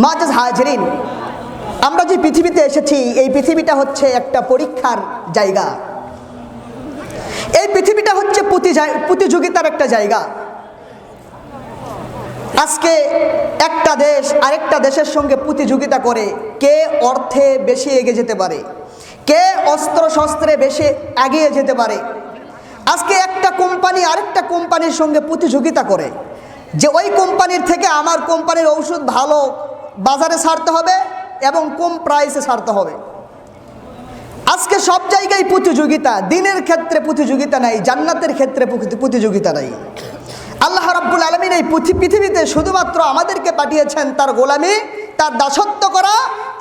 মাজাজ হাজরিন, আমরা যে পৃথিবীতে এসেছি, এই পৃথিবীটা হচ্ছে একটা পরীক্ষার জায়গা। এই পৃথিবীটা হচ্ছে প্রতিযোগিতার একটা জায়গা। আজকে একটা দেশ আরেকটা দেশের সঙ্গে প্রতিযোগিতা করে কে অর্থে বেশি এগিয়ে যেতে পারে, কে অস্ত্র শস্ত্রে বেশি এগিয়ে যেতে পারে। আজকে একটা কোম্পানি আরেকটা কোম্পানির সঙ্গে প্রতিযোগিতা করে যে ওই কোম্পানির থেকে আমার কোম্পানির ঔষধ ভালো বাজারে ছাড়তে হবে এবং কম প্রাইসে ছাড়তে হবে। আজকে সব জায়গায় প্রতিযোগিতা, দিনের ক্ষেত্রে প্রতিযোগিতা নাই, জান্নাতের ক্ষেত্রে প্রতিযোগিতা নাই। আল্লাহ রাব্বুল আলমিন এই পৃথি- পৃথিবীতে শুধুমাত্র আমাদেরকে পাঠিয়েছেন তার গোলামি, তার দাসত্ব করা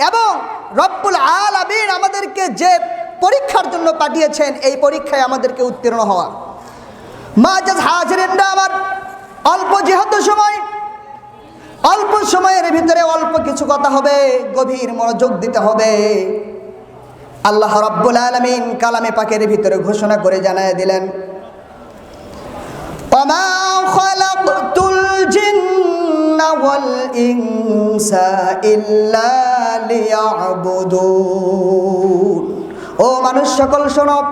এবং রব্বুল আলমিন আমাদেরকে যে পরীক্ষার জন্য পাঠিয়েছেন, এই পরীক্ষায় আমাদেরকে উত্তীর্ণ হওয়া। মা জাজ আমার অল্প যেহেতু সময় অল্প সময়ের ভিতরে অল্প কিছু কথা হবে, গভীর মনোযোগ দিতে হবে। আল্লাহ রব্বুল আলমিন কালামে পাকের ভিতরে ঘোষণা করে জানায় দিলেন ও মানুষ, সকল শোনব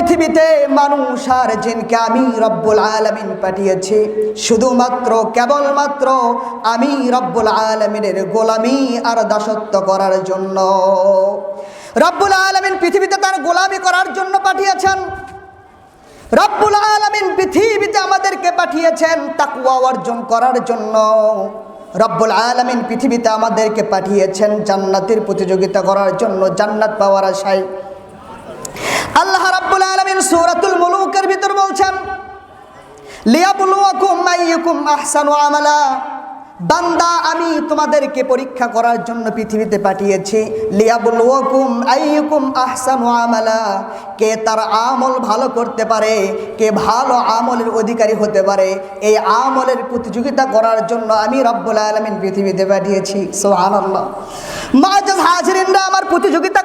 পৃথিবীতে মানুষ আর জিনকে আমি রব্বুল আলমিন পাঠিয়েছি। শুধুমাত্র, কেবলমাত্র আমি রব্বুল আলমিনের গোলামি আর দাসত্ব করার জন্য। রব্বুল আলমিন পৃথিবীতে তার গোলামি করার জন্য পাঠিয়েছেন। রব্বুল আলমিন পৃথিবীতে আমাদেরকে পাঠিয়েছেন তাকুয়া অর্জন করার জন্য। রব্বুল আলমিন পৃথিবীতে আমাদেরকে পাঠিয়েছেন জান্নাতের প্রতিযোগিতা করার জন্য, জান্নাত পাওয়ার আশায়। আল্লাহ রাব্বুল আলামিন সূরাতুল মুলুকের ভিতর বলছেন, লিয়াবলুয়াকুম আইয়ুকুম আহসানু আমালা। বান্দা, আমি তোমাদেরকে পরীক্ষা করার জন্য পৃথিবীতে পাঠিয়েছি। লিয়াবলুয়াকুম আইয়ুকুম আহসানু আমালা। কে তার আমল ভালো করতে পারে, কে ভালো আমলের অধিকারী হতে পারে, এই আমলের প্রতিযোগিতা করার জন্য আমি রব্বুল আলামিন পৃথিবীতে পাঠিয়েছি। সুবহানাল্লাহ। মাজাজ হাজিরিনরা আমার প্রতিযোগিতা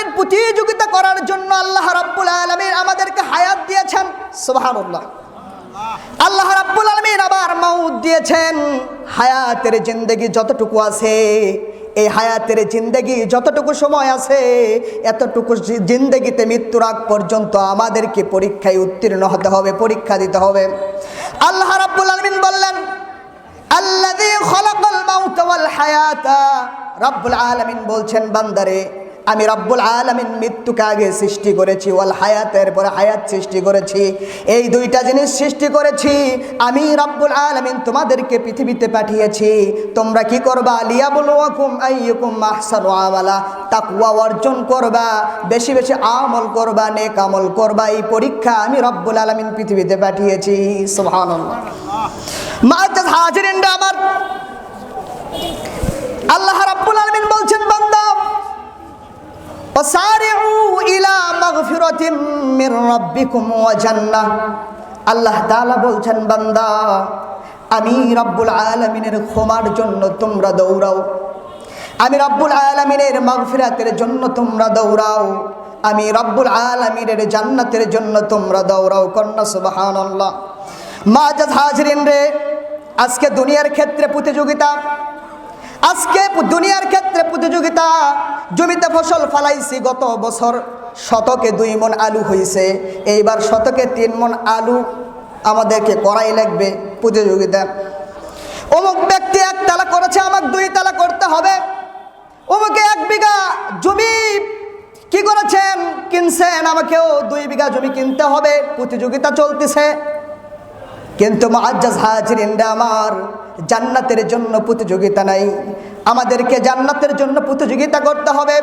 রাব্বুল প্রতিযোগিতা করার জন্য আল্লাহ রাব্বুল আলমিন আমাদেরকে হায়াত দিয়েছেন। সুবহানাল্লাহ। আল্লাহ রাব্বুল আলমিন আবার মাউদ দিয়েছেন। হায়াতের জিন্দগি যতটুকু আছে, এই হায়াতের জিন্দগি যতটুকু সময় আছে, এতটুকু জিন্দগিতে মৃত্যুর আগ পর্যন্ত আমাদেরকে পরীক্ষায় উত্তীর্ণ হতে হবে, পরীক্ষা দিতে হবে। আল্লাহ রাব্বুল আলমিন বললেন, আল্লাযী খলাকাল মাউতা হায়াতা। রব্বুল আলামিন বলছেন, বান্দারে আমি রব্বুল আলমিন মৃত্যুকে আগে সৃষ্টি করেছি, ওয়াল হায়াতের পরে হায়াত সৃষ্টি করেছি। এই দুইটা জিনিস সৃষ্টি করেছি, আমি রব্বুল আলামিন তোমাদেরকে পৃথিবীতে পাঠিয়েছি। তোমরা কি করবা? লিয়াবলুয়াকুম আইয়ুকুম আহসানু আমালা। তাকওয়া অর্জন করবা, বেশি বেশি আমল করবা, নেক আমল করবা। এই পরীক্ষা আমি রব্বুল আলামিন পৃথিবীতে পাঠিয়েছি। সুবহানাল্লাহ। মাজাজ হাজিরিনরা আমার মাগফিরাতিম মির রাব্বিকুম আল্লাহ তাআলা বলছেন, বান্দা, আমি রব্বুল আলামিনের ক্ষমার জন্য তোমরা দৌড়াও। আমি রব্বুল আলামিনের মাগফিরাতের জন্য তোমরা দৌড়াও। আমি রব্বুল আলামিনের জান্নাতের জন্য তোমরা দৌড়াও, কন্যা সুবহানাল্লাহ। মাজাজ হাজরিন রে, আজকে দুনিয়ার ক্ষেত্রে প্রতিযোগিতা, আজকে দুনিয়ার ক্ষেত্রে প্রতিযোগিতা, জমিতে ফসল ফালাইছি গত বছর, শতকে দুই মন আলু হয়েছে এইবার শতকে তিন মন আলু আমাদেরকে করাই লাগবে প্রতিযোগিতা। অমুক ব্যক্তি এক তালা করেছে, আমাকে দুই তালা করতে হবে। অমুকে এক বিঘা জমি কি করেছেন, কিনছেন, আমাকেও দুই বিঘা জমি কিনতে হবে। প্রতিযোগিতা চলতেছে। কিন্তু মুআজ্জাজ হাজিরিনরা আমার জান্নাতের জন্য প্রতিযোগিতা নাই। আমাদেরকে জান্নাতের জন্য প্রতিযোগিতা করতে হবে।